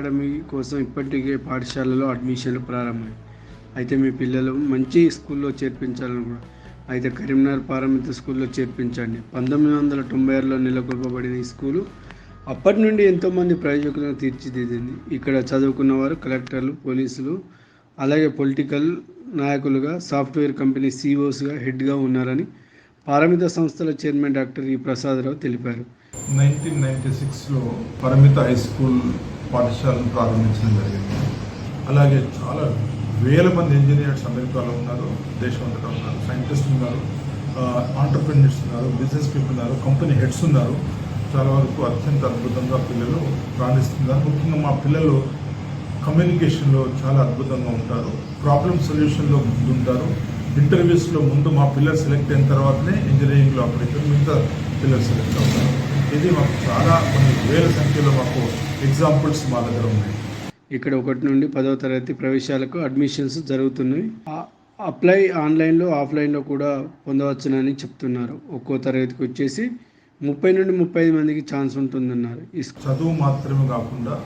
Academy కోసం ఇప్పటికే పాఠశాలలో అడ్మిషన్లు ప్రారంభమై అయితే మీ పిల్లలు మంచి స్కూల్లో చేర్పించాలని కూడా. అయితే కరీంనగర్ పారమిత స్కూల్లో చేర్పించండి. పంతొమ్మిది వందల తొంభై ఆరులో నెలకొల్పబడిన ఈ స్కూలు అప్పటి నుండి ఎంతోమంది ప్రయోజకులను తీర్చిదిద్దింది. ఇక్కడ చదువుకున్న వారు కలెక్టర్లు పోలీసులు అలాగే పొలిటికల్ నాయకులుగా సాఫ్ట్వేర్ కంపెనీ సీఓస్గా హెడ్గా ఉన్నారని పారమిత సంస్థల చైర్మన్ డాక్టర్ ఈ ప్రసాదరావు తెలిపారు. నైన్టీన్ నైన్టీ సిక్స్లో పరిమిత హై స్కూల్ పాఠశాలను ప్రారంభించడం జరిగింది. అలాగే చాలా వేల మంది ఇంజనీర్స్ అమెరికాలో ఉన్నారు దేశమంతటా ఉన్నారు సైంటిస్ట్ ఉన్నారు ఆంటర్ప్రినర్స్ ఉన్నారు బిజినెస్ పీపుల్ ఉన్నారు కంపెనీ హెడ్స్ ఉన్నారు. చాలా వరకు అత్యంత అద్భుతంగా పిల్లలు రాణిస్తున్నారు. ముఖ్యంగా మా పిల్లలు కమ్యూనికేషన్లో చాలా అద్భుతంగా ఉంటారు. ప్రాబ్లమ్ సొల్యూషన్లో ముందుంటారు. ఇంటర్వ్యూస్లో ముందు మా పిల్లలు సెలెక్ట్ అయిన తర్వాతనే ఇంజనీరింగ్లో అప్లై మిగతా పిల్లలు సెలెక్ట్ అవుతారు. ఇది మాకు చాలా కొన్ని వేల సంఖ్యలో మాకు ఎగ్జాంపుల్స్ మా దగ్గర ఉన్నాయి. ఇక్కడ ఒకటి నుండి పదవ తరగతి ప్రవేశాలకు అడ్మిషన్స్ జరుగుతున్నాయి. అప్లై ఆన్లైన్లో ఆఫ్లైన్లో కూడా పొందవచ్చునని చెప్తున్నారు. ఒక్కో తరగతికి వచ్చేసి ముప్పై నుండి ముప్పై ఐదు మందికి ఛాన్స్ ఉంటుందన్నారు. చదువు మాత్రమే కాకుండా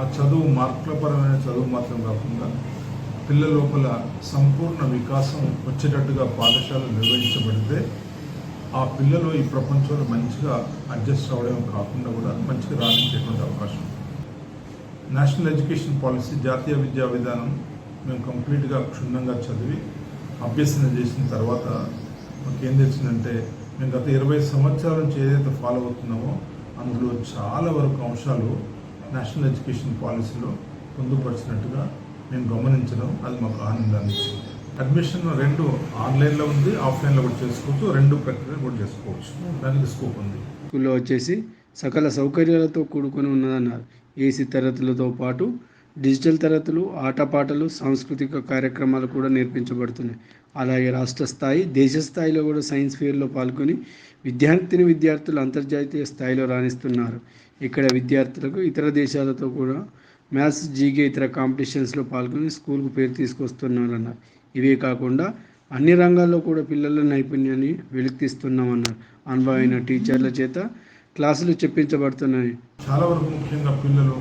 ఆ చదువు మార్కుల పరమైన చదువు మాత్రమే కాకుండా పిల్లల లోపల సంపూర్ణ వికాసం వచ్చేటట్టుగా పాఠశాలలు నిర్వహించబడితే ఆ పిల్లలు ఈ ప్రపంచంలో మంచిగా అడ్జస్ట్ అవ్వడం కాకుండా కూడా మంచిగా రాణించేటువంటి అవకాశం. నేషనల్ ఎడ్యుకేషన్ పాలసీ జాతీయ విద్యా విధానం మేము కంప్లీట్గా క్షుణ్ణంగా చదివి అభ్యసన చేసిన తర్వాత మాకు ఏం తెలిసిందంటే మేము గత ఇరవై సంవత్సరాల నుంచి ఏదైతే ఫాలో అవుతున్నామో అందులో చాలా వరకు అంశాలు నేషనల్ ఎడ్యుకేషన్ పాలసీలో పొందుపరిచినట్టుగా మేము గమనించడం అది మాకు ఆనందాన్ని ఇచ్చింది. అడ్మిషన్ రెండు ఆన్లైన్లో ఉంది ఆఫ్లైన్లో కూడా చేసుకోవచ్చు రెండు ప్రక్రియలు కూడా చేసుకోవచ్చు. దానికి స్కోప్ ఉంది. స్కూల్లో వచ్చేసి సకల సౌకర్యాలతో కూడుకొని ఉన్నదన్నారు. ఏసీ తరగతులతో పాటు డిజిటల్ తరగతులు ఆటపాటలు సాంస్కృతిక కార్యక్రమాలు కూడా నేర్పించబడుతున్నాయి. అలాగే రాష్ట్ర స్థాయి దేశ స్థాయిలో కూడా సైన్స్ ఫేర్లో పాల్గొని విద్యార్థిని విద్యార్థులు అంతర్జాతీయ స్థాయిలో రాణిస్తున్నారు. ఇక్కడ విద్యార్థులకు ఇతర దేశాలతో కూడా మ్యాథ్స్ జీకే ఇతర కాంపిటీషన్స్లో పాల్గొని స్కూల్కు పేరు తీసుకొస్తున్నారన్నారు ఇవే కాకుండా అన్ని రంగాల్లో కూడా పిల్లల నైపుణ్యాన్ని వెలికిస్తున్నామన్నారు అనుభవమైన టీచర్ల చేత క్లాసులు చెప్పించబడుతున్నాయి. చాలా వరకు ముఖ్యంగా పిల్లలు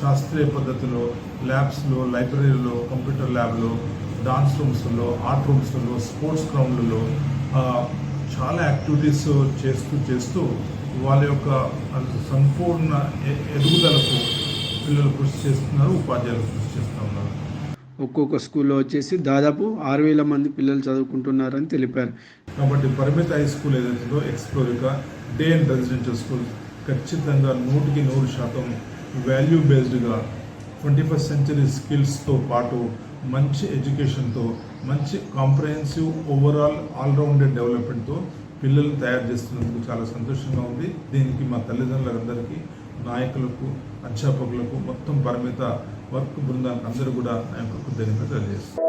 శాస్త్రీయ పద్ధతిలో ల్యాబ్స్లో లైబ్రరీలో కంప్యూటర్ ల్యాబ్లో డాన్స్ రూమ్స్లో ఆర్ట్ రూమ్స్లో స్పోర్ట్స్ గ్రౌండ్లలో చాలా యాక్టివిటీస్ చేస్తూ చేస్తూ వాళ్ళ యొక్క సంపూర్ణ ఎదుగుదలకు పిల్లలు కృషి చేస్తున్నారు ఉపాధ్యాయులు కృషి చేస్తూ ఉన్నారు ఒక్కొక్క స్కూల్లో వచ్చేసి దాదాపు ఆరు వేల మంది పిల్లలు చదువుకుంటున్నారని తెలిపారు. కాబట్టి పరిమిత హై స్కూల్ ఏదైతుందో ఎక్స్ప్లోరిక డే అండ్ రెసిడెన్షియల్ స్కూల్ ఖచ్చితంగా నూటికి నూరు శాతం వాల్యూ బేస్డ్గా ట్వంటీ ఫస్ట్ సెంచరీ స్కిల్స్తో పాటు మంచి ఎడ్యుకేషన్తో మంచి కాంప్రహెన్సివ్ ఓవరాల్ ఆల్రౌండెడ్ డెవలప్మెంట్తో పిల్లల్ని తయారు చేస్తున్నందుకు చాలా సంతోషంగా ఉంది. దీనికి మా తల్లిదండ్రులందరికీ నాయకులకు అధ్యాపకులకు మొత్తం పరిమిత వర్క్ బృందానికి అందరూ కూడా నా యొక్క కృతజ్ఞత తెలియజేస్తాను